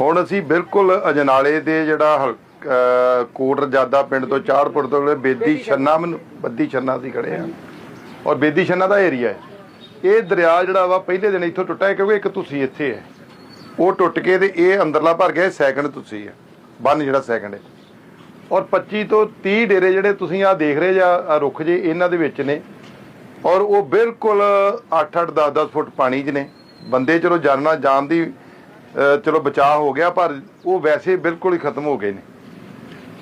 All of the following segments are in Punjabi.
ਹੁਣ ਅਸੀਂ ਬਿਲਕੁਲ ਅਜਨਾਲੇ ਦੇ ਜਿਹੜਾ ਕੋਟ ਰਜਾਦਾ ਪਿੰਡ ਤੋਂ ਚਾੜਪੁਰ ਤੋਂ ਬੇਦੀ ਛੰਨਾ। ਮੈਨੂੰ ਬੱਦੀ ਛੰਨਾ ਸੀ ਖੜੇ ਆ ਔਰ ਬੇਦੀ ਛੰਨਾ ਦਾ ਏਰੀਆ ਹੈ। ਇਹ ਦਰਿਆ ਜਿਹੜਾ ਵਾ ਪਹਿਲੇ ਦਿਨ ਇੱਥੋਂ ਟੁੱਟਾ ਹੈ ਕਿਉਂਕਿ ਇੱਕ ਤੁਸੀਂ ਇੱਥੇ ਹੈ। ਉਹ ਟੁੱਟ ਕੇ ਤੇ ਇਹ ਅੰਦਰਲਾ ਭਰ ਗਿਆ ਸੈਕਿੰਡ ਤੁਸੀਂ ਹੈ। ਬੰਨ ਜਿਹੜਾ ਸੈਕਿੰਡ ਹੈ। ਔਰ 25 ਤੋਂ 30 ਡੇਰੇ ਜਿਹੜੇ ਤੁਸੀਂ ਆ ਦੇਖ ਰਹੇ ਜਾਂ ਰੁੱਖ ਜੇ ਇਹਨਾਂ ਦੇ ਵਿੱਚ ਨੇ। ਔਰ ਉਹ ਬਿਲਕੁਲ 8-8 10-10 ਫੁੱਟ ਪਾਣੀ 'ਚ ਨੇ। ਬੰਦੇ ਚਲੋ ਜਾਨਣਾ ਜਾਣ ਦੀ ਚਲੋ ਬਚਾਅ ਹੋ ਗਿਆ ਪਰ ਉਹ ਵੈਸੇ ਬਿਲਕੁਲ ਹੀ ਖਤਮ ਹੋ ਗਏ ਨੇ।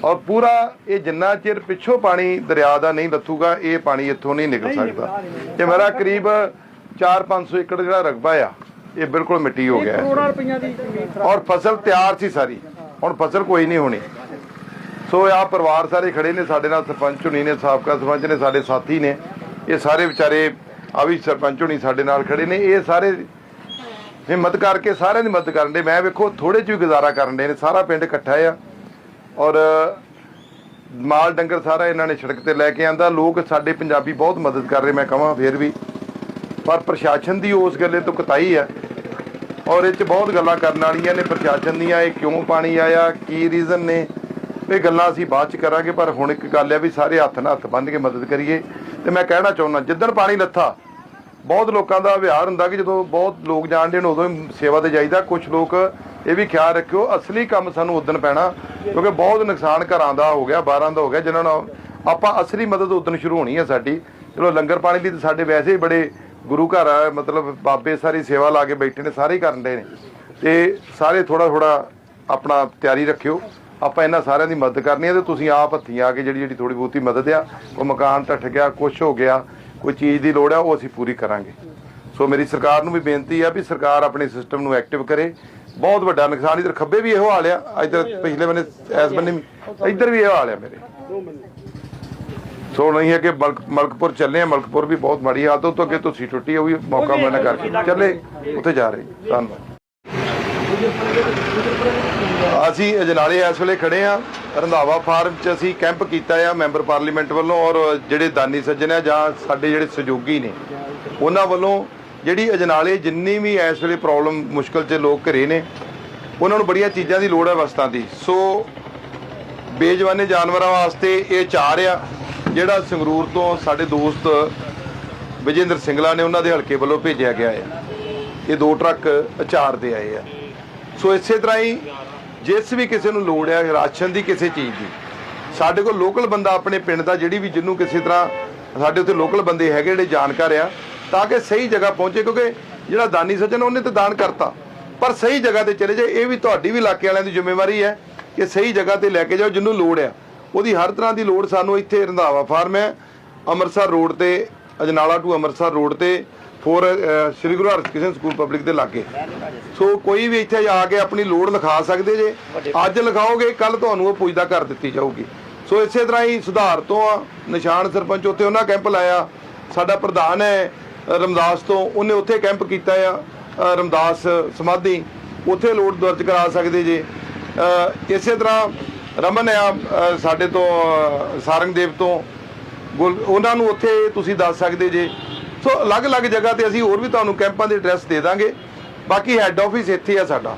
ਔਰ ਪੂਰਾ ਇਹ ਜਿੰਨਾ ਚਿਰ ਪਿੱਛੋਂ ਪਾਣੀ ਦਰਿਆ ਦਾ ਨਹੀਂ ਲੱਥੂਗਾ ਇਹ ਪਾਣੀ ਇੱਥੋਂ ਨਹੀਂ ਨਿਕਲ ਸਕਦਾ। ਤੇ ਮੇਰਾ ਕਰੀਬ 4-500 ਏਕੜ ਜਿਹੜਾ ਰਕਬਾ ਆ ਇਹ ਬਿਲਕੁਲ ਮਿੱਟੀ ਹੋ ਗਿਆ। ਔਰ ਫਸਲ ਤਿਆਰ ਸੀ ਸਾਰੀ। ਹੁਣ ਫਸਲ ਕੋਈ ਨਹੀਂ ਹੋਣੀ। ਸੋ ਆ ਪਰਿਵਾਰ ਸਾਰੇ ਖੜੇ ਨੇ ਸਾਡੇ ਨਾਲ ਸਰਪੰਚ ਹੁਣੀ ਨੇ ਸਾਬਕਾ ਸਰਪੰਚ ਨੇ ਸਾਡੇ ਸਾਥੀ ਨੇ। ਇਹ ਸਾਰੇ ਵਿਚਾਰੇ ਆ ਵੀ ਸਰਪੰਚ ਹੁਣੀ ਸਾਡੇ ਨਾਲ ਖੜੇ ਨੇ। ਇਹ ਸਾਰੇ ਹਿੰਮਤ ਕਰਕੇ, ਸਾਰਿਆਂ ਦੀ ਮਦਦ ਕਰਨ ਦੇ। ਮੈਂ ਵੇਖੋ ਥੋੜੇ ਚ ਵੀ ਗੁਜ਼ਾਰਾ ਕਰਨ ਦੇ ਨੇ। ਸਾਰਾ ਪਿੰਡ ਇਕੱਠਾ ਆ। ਔਰ, ਮਾਲ ਡੰਗਰ ਸਾਰਾ ਇਹਨਾਂ ਨੇ ਸੜਕ ਤੇ ਲੈ ਕੇ ਆਂਦਾ। ਲੋਕ ਸਾਡੇ ਪੰਜਾਬੀ ਬਹੁਤ ਮਦਦ ਕਰ ਰਹੇ, ਮੈਂ ਕਹਾਂ ਫੇਰ ਵੀ। ਪਰ ਪ੍ਰਸ਼ਾਸਨ ਦੀ ਉਸ ਗੱਲੇ ਤੋਂ ਕਤਾਈ ਹੈ ਔਰ ਇਹ ਚ ਬਹੁਤ ਗੱਲਾਂ ਕਰਨ ਵਾਲੀਆਂ ਨੇ। ਪ੍ਰਸ਼ਾਸਨ ਦੀਆਂ, ਇਹ ਕਿਉਂ ਪਾਣੀ ਆਇਆ, ਕੀ ਰੀਜ਼ਨ ਨੇ? ਇਹ ਗੱਲਾਂ ਅਸੀਂ ਬਾਅਦ ਚ ਕਰਾਂਗੇ, ਪਰ ਹੁਣ ਇੱਕ ਗੱਲ ਹੈ ਵੀ ਸਾਰੇ ਹੱਥ ਨਾਲ ਹੱਥ ਬੰਨ੍ਹ ਕੇ ਮਦਦ ਕਰੀਏ। ਤੇ ਮੈਂ ਕਹਿਣਾ ਚਾਹੁੰਦਾ, ਜਿੱਦਣ ਪਾਣੀ ਲੱਥਾ ਬਹੁਤ ਲੋਕਾਂ ਦਾ ਵਿਹਾਰ ਹੁੰਦਾ ਕਿ ਜਦੋਂ ਬਹੁਤ ਲੋਕ ਜਾਣਦੇ ਨੇ ਉਦੋਂ ਹੀ ਸੇਵਾ ਤੇ ਜਾਈਦਾ। ਕੁਝ ਲੋਕ ਇਹ ਵੀ ਖਿਆਲ ਰੱਖਿਓ, ਅਸਲੀ ਕੰਮ ਸਾਨੂੰ ਉਦੋਂ ਪੈਣਾ, ਕਿਉਂਕਿ ਬਹੁਤ ਨੁਕਸਾਨ ਘਰਾਂ ਦਾ ਹੋ ਗਿਆ, ਬਾਰਾਂ ਦਾ ਹੋ ਗਿਆ, ਜਿਨ੍ਹਾਂ ਨੂੰ ਆਪਾਂ ਅਸਲੀ ਮਦਦ ਉਦੋਂ ਸ਼ੁਰੂ ਹੋਣੀ ਹੈ ਸਾਡੀ। ਚਲੋ ਲੰਗਰ ਪਾਣੀ ਦੀ ਤਾਂ ਸਾਡੇ ਵੈਸੇ ਹੀ ਬੜੇ ਗੁਰੂ ਘਰ ਆ, ਮਤਲਬ ਬਾਬੇ ਸਾਰੀ ਸੇਵਾ ਲਾ ਕੇ ਬੈਠੇ ਨੇ, ਸਾਰੇ ਹੀ ਕਰਨ ਦੇ ਨੇ। ਤੇ ਸਾਰੇ ਥੋੜਾ ਥੋੜਾ ਆਪਣਾ ਤਿਆਰੀ ਰੱਖਿਓ। ਆਪਾਂ ਇਹਨਾਂ ਸਾਰਿਆਂ ਦੀ ਮਦਦ ਕਰਨੀ ਹੈ ਤੇ ਤੁਸੀਂ ਆਪ ਹੱਥੀਂ ਆ ਕੇ ਜਿਹੜੀ ਜਿਹੜੀ ਥੋੜੀ ਬਹੁਤੀ ਮਦਦ ਆ, ਉਹ ਮਕਾਨ ਟੱਟ ਗਿਆ ਕੁਝ ਹੋ ਗਿਆ ਕੋਈ ਚੀਜ਼ ਦੀ ਲੋੜ ਆ, ਉਹ ਅਸੀਂ ਪੂਰੀ ਕਰਾਂਗੇ। ਸੋ ਮੇਰੀ ਸਰਕਾਰ ਨੂੰ ਵੀ ਬੇਨਤੀ ਆ ਵੀ ਸਰਕਾਰ ਆਪਣੇ ਸਿਸਟਮ ਨੂੰ ਐਕਟਿਵ ਕਰੇ। ਬਹੁਤ ਵੱਡਾ ਨੁਕਸਾਨ, ਇਧਰ ਖੱਬੇ ਵੀ ਇਹੋ ਹਾਲ ਆ। ਇਧਰ ਪਿਛਲੇ ਬੰਨੇ ਐਸ ਬੰਨੇ ਵੀ ਇੱਧਰ ਵੀ ਇਹੋ ਹਾਲ ਆ ਮੇਰੇ। ਸੋ ਨਹੀਂ ਹੈ ਕਿ ਮਲਕ ਮਲਕਪੁਰ ਚੱਲੇ ਆ। ਮਲਕਪੁਰ ਵੀ ਬਹੁਤ ਮਾੜੀ ਹਾਲਤ ਉਹ ਤੋਂ ਅੱਗੇ ਤੁਸੀਂ ਟੁੱਟੀ ਉਹ ਵੀ ਮੌਕਾ ਮਿਲਣਾ ਕਰਕੇ। ਚੱਲੇ, ਉੱਥੇ ਜਾ ਰਹੇ। ਧੰਨਵਾਦ। ਅਸੀਂ ਅਜਨਾਲੇ ਇਸ ਵੇਲੇ ਖੜੇ ਆ ਰੰਧਾਵਾ ਫਾਰਮ 'ਚ ਅਸੀਂ ਕੈਂਪ ਕੀਤਾ ਆ ਮੈਂਬਰ ਪਾਰਲੀਮੈਂਟ ਵੱਲੋਂ ਔਰ ਜਿਹੜੇ ਦਾਨੀ ਸੱਜਣ ਆ ਜਾਂ ਸਾਡੇ ਜਿਹੜੇ ਸਹਿਯੋਗੀ ਨੇ, ਉਹਨਾਂ ਵੱਲੋਂ ਜਿਹੜੀ ਅਜਨਾਲੇ ਜਿੰਨੀ ਵੀ ਇਸ ਵੇਲੇ ਪ੍ਰੋਬਲਮ ਮੁਸ਼ਕਲ 'ਚ ਲੋਕ ਘਰੇ ਨੇ, ਉਹਨਾਂ ਨੂੰ ਬੜੀਆਂ ਚੀਜ਼ਾਂ ਦੀ ਲੋੜ ਹੈ ਵਸਤਾਂ ਦੀ। ਸੋ ਬੇਜਵਾਨੇ ਜਾਨਵਰਾਂ ਵਾਸਤੇ ਇਹ ਚਾਰ ਆ, ਜਿਹੜਾ ਸੰਗਰੂਰ ਤੋਂ ਸਾਡੇ ਦੋਸਤ ਵਿਜੇਂਦਰ ਸਿੰਗਲਾ ਨੇ ਉਹਨਾਂ ਦੇ ਹਲਕੇ ਵੱਲੋਂ ਭੇਜਿਆ ਗਿਆ ਹੈ ਇਹ ਦੋ ਟਰੱਕ ਅਚਾਰ ਦੇ ਆਏ ਆ। ਸੋ ਇਸੇ ਤਰ੍ਹਾਂ ਹੀ ਜਿਸ ਵੀ ਕਿਸੇ ਨੂੰ ਲੋੜ ਹੈ, ਰਾਸ਼ਨ ਦੀ ਕਿਸੇ ਚੀਜ਼ ਦੀ, ਸਾਡੇ ਕੋਲ ਲੋਕਲ ਬੰਦਾ ਆਪਣੇ ਪਿੰਡ ਦਾ ਜਿਹੜੀ ਵੀ ਜਿਹਨੂੰ ਕਿਸੇ ਤਰ੍ਹਾਂ ਸਾਡੇ ਉੱਥੇ ਲੋਕਲ ਬੰਦੇ ਹੈਗੇ ਜਿਹੜੇ ਜਾਣਕਾਰ ਆ, ਤਾਂ ਕਿ ਸਹੀ ਜਗ੍ਹਾ ਪਹੁੰਚੇ, ਕਿਉਂਕਿ ਜਿਹੜਾ ਦਾਨੀ ਸੱਜਣ ਉਹਨੇ ਤਾਂ ਦਾਨ ਕਰਤਾ। ਪਰ ਸਹੀ ਜਗ੍ਹਾ ਤੇ ਚਲੇ ਜਾਏ, ਇਹ ਵੀ ਤੁਹਾਡੀ ਵੀ ਇਲਾਕੇ ਵਾਲਿਆਂ ਦੀ ਜ਼ਿੰਮੇਵਾਰੀ ਹੈ ਕਿ ਸਹੀ ਜਗ੍ਹਾ ਤੇ ਲੈ ਕੇ ਜਾਓ ਜਿਹਨੂੰ ਲੋੜ ਆ। ਉਹਦੀ ਹਰ ਤਰ੍ਹਾਂ ਦੀ ਲੋੜ ਸਾਨੂੰ ਇੱਥੇ ਰੰਧਾਵਾ ਫਾਰਮ ਹੈ, ਅੰਮ੍ਰਿਤਸਰ ਰੋਡ ਤੇ, ਅਜਨਾਲਾ ਟੂ ਅੰਮ੍ਰਿਤਸਰ ਰੋਡ ਤੇ for Shri Guru Harkrishan school public ਦੇ ਲਾਗੇ। ਸੋ ਕੋਈ ਵੀ ਇੱਥੇ ਆ ਕੇ ਆਪਣੀ ਲੋੜ ਲਿਖਾ ਸਕਦੇ ਜੇ ਅੱਜ ਲਿਖਾਓਗੇ ਕੱਲ ਤੁਹਾਨੂੰ ਉਹ ਪੁੱਜਦਾ ਕਰ ਦਿੱਤੀ ਜਾਊਗੀ। ਸੋ ਇਸੇ ਤਰ੍ਹਾਂ ਹੀ ਸੁਧਾਰ ਤੋਂ ਆ ਨਿਸ਼ਾਨ ਸਰਪੰਚ ਉੱਥੇ ਉਹਨਾਂ ਕੈਂਪ ਲਾਇਆ। ਸਾਡਾ ਪ੍ਰਧਾਨ ਹੈ ਰਮਦਾਸ ਤੋਂ ਉਹਨੇ ਉੱਥੇ ਕੈਂਪ ਕੀਤਾ ਆ ਰਮਦਾਸ ਸਮਾਧੀ। ਉੱਥੇ ਲੋੜ ਦਰਜ ਕਰਾ ਸਕਦੇ ਜੇ। ਇਸੇ ਤਰ੍ਹਾਂ ਰਮਨ ਆ ਸਾਡੇ ਤੋਂ ਅ, ਸਾਰੰਗਦੇਵ ਤੋਂ। ਗੁਲ- ਉਹਨਾਂ ਨੂੰ ਉੱਥੇ ਤੁਸੀਂ ਦੱਸ ਸਕਦੇ ਜੇ। ਸੋ ਅਲੱਗ-ਅਲੱਗ ਜਗ੍ਹਾ ਤੇ ਅਸੀਂ ਹੋਰ ਵੀ ਤੁਹਾਨੂੰ ਕੈਂਪਾਂ ਦੇ ਐਡਰੈਸ ਦੇ ਦਾਂਗੇ। ਬਾਕੀ ਹੈੱਡ ਆਫਿਸ ਇੱਥੇ ਆ ਸਾਡਾ।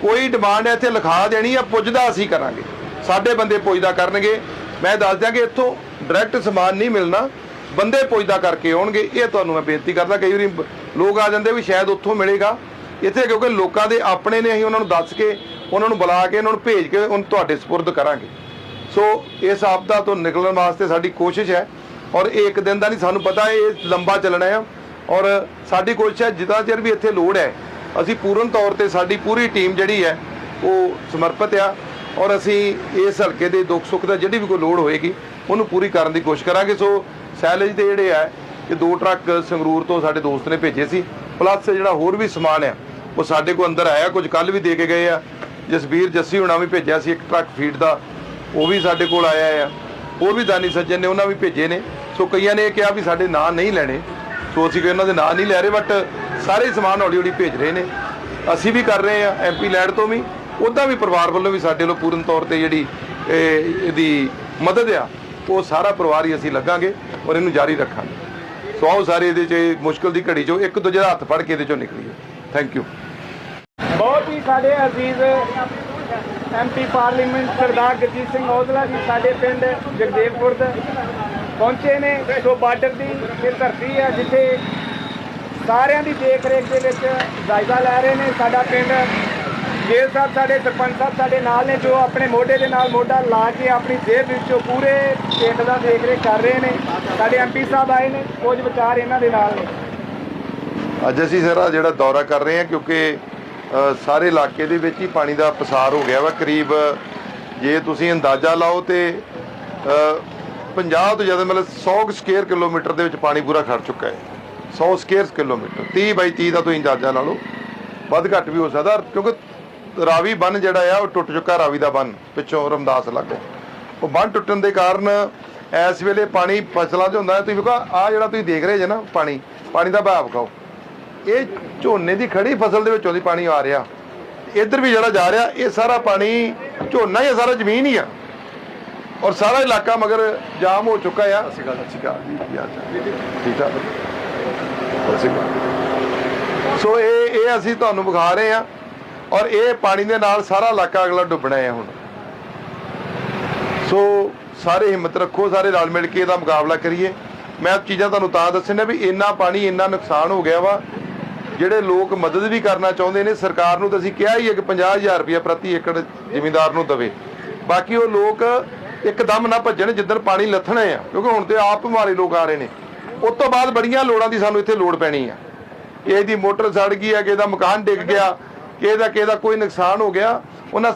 ਕੋਈ ਡਿਮਾਂਡ ਇੱਥੇ ਲਿਖਾ ਦੇਣੀ ਆ, ਪੁੱਜਦਾ ਅਸੀਂ ਕਰਾਂਗੇ। ਸਾਡੇ ਬੰਦੇ ਪੁੱਜਦਾ ਕਰਨਗੇ। ਮੈਂ ਦੱਸ ਦਿਆਂ ਕਿ ਇੱਥੋਂ ਡਾਇਰੈਕਟ ਸਮਾਨ ਨਹੀਂ ਮਿਲਣਾ। ਬੰਦੇ ਪੁੱਜਦਾ ਕਰਕੇ ਆਉਣਗੇ। ਇਹ ਤੁਹਾਨੂੰ ਮੈਂ ਬੇਨਤੀ ਕਰਦਾ, ਕਈ ਵਾਰੀ ਲੋਕ ਆ ਜਾਂਦੇ ਵੀ ਸ਼ਾਇਦ ਉੱਥੋਂ ਮਿਲੇਗਾ। ਇੱਥੇ ਕਿਉਂਕਿ ਲੋਕਾਂ ਦੇ ਆਪਣੇ ਨੇ ਅਸੀਂ ਉਹਨਾਂ ਨੂੰ ਦੱਸ ਕੇ, ਉਹਨਾਂ ਨੂੰ ਬੁਲਾ ਕੇ, ਉਹਨਾਂ ਨੂੰ ਭੇਜ ਕੇ, ਉਹਨਾਂ ਤੁਹਾਡੇ ਸਪੁਰਦ ਕਰਾਂਗੇ। ਸੋ ਇਸ ਆਪਦਾ ਤੋਂ ਨਿਕਲਣ ਵਾਸਤੇ ਸਾਡੀ ਕੋਸ਼ਿਸ਼ ਹੈ। ਔਰ ਇਹ ਇੱਕ ਦਿਨ ਦਾ ਨਹੀਂ, ਸਾਨੂੰ ਪਤਾ ਇਹ ਲੰਬਾ ਚੱਲਣਾ ਹੈ ਔਰ ਸਾਡੀ ਕੋਸ਼ਿਸ਼ ਹੈ ਜਿੱਦਾਂ ਚਿਰ ਵੀ ਇੱਥੇ ਲੋੜ ਹੈ, ਅਸੀਂ ਪੂਰਨ ਤੌਰ ਤੇ ਸਾਡੀ ਪੂਰੀ ਟੀਮ ਜਿਹੜੀ ਹੈ, ਉਹ ਸਮਰਪਿਤ ਆ। ਔਰ ਅਸੀਂ ਇਸ ਹਲਕੇ ਦੇ ਦੁੱਖ ਸੁੱਖ ਦਾ ਜਿਹੜੀ ਵੀ ਕੋਈ ਲੋੜ ਹੋਏਗੀ, ਉਹਨੂੰ ਪੂਰੀ ਕਰਨ ਦੀ ਕੋਸ਼ਿਸ਼ ਕਰਾਂਗੇ। ਸੋ ਸੈਲੇਜ ਦੇ ਜਿਹੜੇ ਆ ਕਿ ਦੋ ਟਰੱਕ ਸੰਗਰੂਰ ਤੋਂ ਸਾਡੇ ਦੋਸਤ ਨੇ ਭੇਜੇ ਸੀ। ਪਲੱਸ ਜਿਹੜਾ ਹੋਰ ਵੀ ਸਮਾਨ ਆ, ਉਹ ਸਾਡੇ ਕੋਲ ਅੰਦਰ ਆਇਆ। ਕੁਝ ਕੱਲ ਵੀ ਦੇ ਕੇ ਗਏ ਆ। ਜਸਵੀਰ ਜੱਸੀ ਹੁਣਾ ਵੀ ਭੇਜਿਆ ਸੀ ਇੱਕ ਟਰੱਕ ਫੀਡ ਦਾ। ਉਹ ਵੀ ਸਾਡੇ ਕੋਲ ਆਇਆ ਆ। ਹੋਰ ਵੀ ਦਾਨੀ ਸੱਜਣ ਨੇ, ਉਹਨਾਂ ਵੀ ਭੇਜੇ ਨੇ। ਸੋ ਕਈਆਂ ਨੇ ਇਹ ਕਿਹਾ ਵੀ ਸਾਡੇ ਨਾਂ ਨਹੀਂ ਲੈਣੇ। ਸੋ ਅਸੀਂ ਕੋਈ ਉਹਨਾਂ ਦੇ ਨਾਂ ਨਹੀਂ ਲੈ ਰਹੇ ਬਟ ਸਾਰੇ ਸਮਾਨ ਹੌਲੀ ਹੌਲੀ ਭੇਜ ਰਹੇ ਨੇ। ਅਸੀਂ ਵੀ ਕਰ ਰਹੇ ਆ ਐਮਪੀ ਲੈਡ ਤੋਂ ਵੀ। ਉਹਦਾ ਵੀ ਪਰਿਵਾਰ ਵੱਲੋਂ ਵੀ ਸਾਡੇ ਵੱਲੋਂ ਪੂਰਨ ਤੌਰ ਤੇ ਜਿਹੜੀ ਇਹਦੀ ਮਦਦ ਆ, ਉਹ ਸਾਰਾ ਪਰਿਵਾਰ ਹੀ ਅਸੀਂ ਲੱਗਾਂਗੇ ਔਰ ਇਹਨੂੰ ਜਾਰੀ ਰੱਖਾਂਗੇ। ਸੋ ਆਓ ਸਾਰੇ ਇਹਦੇ ਚ, ਇਹ ਮੁਸ਼ਕਲ ਦੀ ਘੜੀ ਚੋਂ ਇੱਕ ਦੂਜੇ ਦਾ ਹੱਥ ਫੜ ਕੇ ਇਹਦੇ ਚੋਂ ਨਿਕਲੀਏ। ਥੈਂਕ ਯੂ ਬਹੁਤ ਹੀ ਸਾਡੇ ਅਜ਼ੀਜ਼ ਐਮਪੀ ਪਾਰਲੀਮੈਂਟ ਸਰਦਾਰ ਗੁਰਜੀਤ ਸਿੰਘ ਔਜਲਾ ਜੀ, ਸਾਡੇ ਪਿੰਡ ਜਗਦੇਵਪੁਰ ਦੇ। ਪਹੁੰਚੇ ਨੇ ਸੋ ਬਾਰਡਰ ਦੀ ਇਹ ਧਰਤੀ ਹੈ, ਜਿੱਥੇ ਸਾਰਿਆਂ ਦੀ ਦੇਖ ਰੇਖ ਦੇ ਵਿੱਚ ਜਾਇਜ਼ਾ ਲੈ ਰਹੇ ਨੇ। ਸਾਡਾ ਪਿੰਡ ਜੇਲ ਸਾਹਿਬ ਸਾਡੇ, ਸਰਪੰਚ ਸਾਹਿਬ ਸਾਡੇ ਨਾਲ ਨੇ, ਜੋ ਆਪਣੇ ਮੋਢੇ ਦੇ ਨਾਲ ਮੋਢਾ ਲਾ ਕੇ ਆਪਣੀ ਜੇਬ ਵਿੱਚੋਂ ਪੂਰੇ ਪਿੰਡ ਦਾ ਦੇਖ ਰੇਖ ਕਰ ਰਹੇ ਨੇ। ਸਾਡੇ ਐਮਪੀ ਸਾਹਿਬ ਆਏ ਨੇ, ਕੁਝ ਵਿਚਾਰ ਇਹਨਾਂ ਦੇ ਨਾਲ ਨੇ। ਅੱਜ ਅਸੀਂ ਸਾਰਾ ਜਿਹੜਾ ਦੌਰਾ ਕਰ ਰਹੇ ਹਾਂ, ਕਿਉਂਕਿ ਸਾਰੇ ਇਲਾਕੇ ਦੇ ਵਿੱਚ ਹੀ ਪਾਣੀ ਦਾ ਪਸਾਰ ਹੋ ਗਿਆ ਵਾ। ਕਰੀਬ ਜੇ ਤੁਸੀਂ ਅੰਦਾਜ਼ਾ ਲਾਓ ਤੇ 50 ਤੋਂ ਜ਼ਿਆਦਾ ਮਤਲਬ 100 ਸਕੁਅਰ ਕਿਲੋਮੀਟਰ ਦੇ ਵਿੱਚ ਪਾਣੀ ਪੂਰਾ ਖੜ ਚੁੱਕਾ ਹੈ। 100 ਸਕੁਅਰ ਕਿਲੋਮੀਟਰ। 30 ਬਾਈ 30 ਦਾ ਤੁਸੀਂ ਅੰਦਾਜ਼ਾ ਲਾ ਲਓ। ਵੱਧ ਘੱਟ ਵੀ ਹੋ ਸਕਦਾ ਕਿਉਂਕਿ ਰਾਵੀ ਬੰਨ ਜਿਹੜਾ ਆ ਉਹ ਟੁੱਟ ਚੁੱਕਾ ਰਾਵੀ ਦਾ ਬੰਨ ਪਿੱਛੋਂ ਰਮਦਾਸ ਲੱਗੋ ਉਹ ਬੰਨ ਟੁੱਟਣ ਦੇ ਕਾਰਨ ਇਸ ਵੇਲੇ ਪਾਣੀ ਫਸਲਾਂ 'ਚ ਹੁੰਦਾ ਹੈ। ਤੁਸੀਂ ਵੇਖੋ ਆ ਜਿਹੜਾ ਤੁਸੀਂ ਦੇਖ ਰਹੇ ਜੇ ਨਾ ਪਾਣੀ ਪਾਣੀ ਦਾ ਬਹਾਵ ਖਾਓ। ਇਹ ਝੋਨੇ ਦੀ ਖੜੀ ਫਸਲ ਦੇ ਵਿੱਚੋਂ ਦੀ ਪਾਣੀ ਆ ਰਿਹਾ। ਇੱਧਰ ਵੀ ਜਿਹੜਾ ਜਾ ਰਿਹਾ ਇਹ ਸਾਰਾ ਪਾਣੀ ਝੋਨਾ ਹੀ ਆ, ਸਾਰਾ ਜ਼ਮੀਨ ਹੀ ਆ। ਔਰ ਸਾਰਾ ਇਲਾਕਾ ਮਗਰ ਜਾਮ ਹੋ ਚੁੱਕਾ ਆ। ਅਸੀਂ ਗੱਲ ਅੱਛੀ ਜੀ, ਕੀ ਹਾਲ ਚਾਲ? ਠੀਕ ਠਾਕ? ਅਸੀਂ ਸੋ ਇਹ ਇਹ ਅਸੀਂ ਤੁਹਾਨੂੰ ਵਿਖਾ ਰਹੇ ਆ ਔਰ ਇਹ ਪਾਣੀ ਦੇ ਨਾਲ ਸਾਰਾ ਇਲਾਕਾ ਅਗਲਾ ਡੁੱਬਣਾ ਹੈ ਹੁਣ। ਸੋ ਸਾਰੇ ਹਿੰਮਤ ਰੱਖੋ, ਸਾਰੇ ਰਲ ਮਿਲ ਕੇ ਇਹਦਾ ਮੁਕਾਬਲਾ ਕਰੀਏ। ਮੈਂ ਚੀਜ਼ਾਂ ਤੁਹਾਨੂੰ ਤਾਂ ਦੱਸਣੀਆਂ ਵੀ ਇੰਨਾ ਪਾਣੀ ਇੰਨਾ ਨੁਕਸਾਨ ਹੋ ਗਿਆ ਵਾ, ਜਿਹੜੇ ਲੋਕ ਮਦਦ ਵੀ ਕਰਨਾ ਚਾਹੁੰਦੇ ਨੇ, ਸਰਕਾਰ ਨੂੰ ਤਾਂ ਅਸੀਂ ਕਿਹਾ ਹੀ ਹੈ ਕਿ 50000 ਰੁਪਏ ਪ੍ਰਤੀ ਏਕੜ ਜ਼ਿਮੀਂਦਾਰ ਨੂੰ ਦਵੇ। ਬਾਕੀ ਉਹ ਲੋਕ ਇੱਕਦਮ ਨਾ ਭੱਜਣ ਜਿੱਦਣ ਪਾਣੀ ਲੱਥਣੇ ਆ, ਕਿਉਂਕਿ ਹੁਣ ਤੇ ਆਪ ਬਿਮਾਰੇ ਲੋਕ ਆ ਰਹੇ ਨੇ। ਉਸ ਤੋਂ ਬਾਅਦ ਬੜੀਆਂ ਲੋੜਾਂ ਦੀ ਸਾਨੂੰ ਇੱਥੇ ਲੋੜ ਪੈਣੀ ਆ। ਇਹਦੀ ਮੋਟਰ ਸੜ ਗਈ ਹੈ ਕਿਸੇ ਦਾ ਮਕਾਨ ਡਿੱਗ ਗਿਆ, ਕਿਸੇ ਦਾ ਕਿਸੇ ਦਾ ਕੋਈ ਨੁਕਸਾਨ ਹੋ ਗਿਆ, ਉਹਨਾਂ